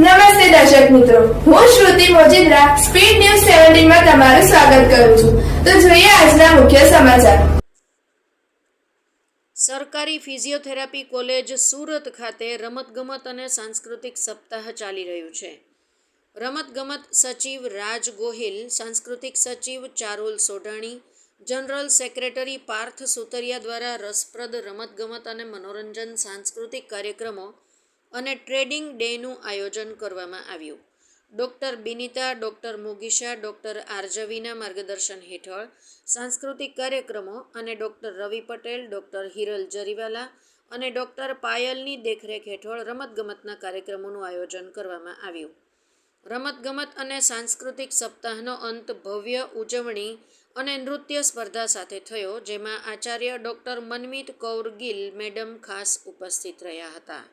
નમસ્તે દર્શક મિત્રો. હું શ્રુતિ મોજીદ્રા, સ્પીડ ન્યૂઝ સેવન્ટીનમાં તમારું સ્વાગત કરું છું. તો જોઈએ આજના મુખ્ય સમાચાર. સરકારી ફિઝિયોથેરાપી કોલેજ સુરત ખાતે રમતગમત અને સાંસ્કૃતિક સપ્તાહ ચાલી રહ્યું છે. રમતગમત સચિવ રાજ ગોહિલ, સાંસ્કૃતિક સચિવ ચારુલ સોઢાણી, જનરલ સેક્રેટરી પાર્થ સુતરિયા દ્વારા રસપ્રદ રમતગમત અને મનોરંજન સાંસ્કૃતિક કાર્યક્રમો અને ટ્રેડિંગ ડેનું આયોજન કરવામાં આવ્યું. Doctor Binita, doctor Mogisha, doctor આરજવીના માર્ગદર્શન હેઠળ સાંસ્કૃતિક કાર્યક્રમો અને ડૉક્ટર રવિ પટેલ, ડૉક્ટર હિરલ જરીવાલા અને ડૉક્ટર પાયલની દેખરેખ હેઠળ રમતગમતના કાર્યક્રમોનું આયોજન કરવામાં આવ્યું. રમતગમત અને સાંસ્કૃતિક સપ્તાહનો અંત ભવ્ય ઉજવણી અને નૃત્ય સ્પર્ધા સાથે થયો, જેમાં આચાર્ય ડૉક્ટર મનમીત કૌર ગિલ મેડમ ખાસ ઉપસ્થિત રહ્યા હતા.